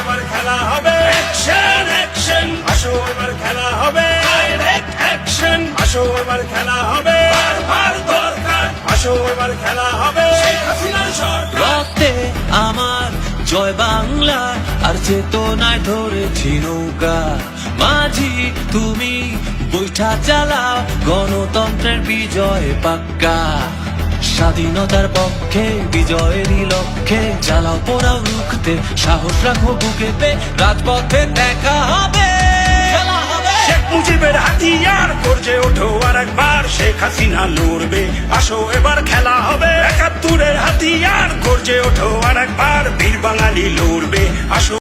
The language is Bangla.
এবার খেলা হবে। অ্যাকশন অ্যাকশন আসো এবার খেলা হবে। ডাইরেক্ট অ্যাকশন আসো এবার খেলা হবে। বারবার দরকার। আসো এবার খেলা হবে। রক্তে আমার জয় বাংলা আর চেতনায় ধরেছি নৌকা। মাঝি তুমি বৈঠা চালাও গণতন্ত্রের বিজয় পাক্কা। স্বাধীনতার পক্ষে, বিজয়েরই লক্ষ্যে চালাও পোড়াও রুখতে, সাহস রাখো বুকেতে রাজপথে দেখা হবে। শেখ মুজিবের হাতিয়ার ওঠো আর একবার, শেখ হাসিনা লড়বে। আসো এবার, খেলা হবে। একাত্তরের হাতিয়ার, গর্জে ওঠো আর একবার, বীর বাঙালি লড়বে। আসো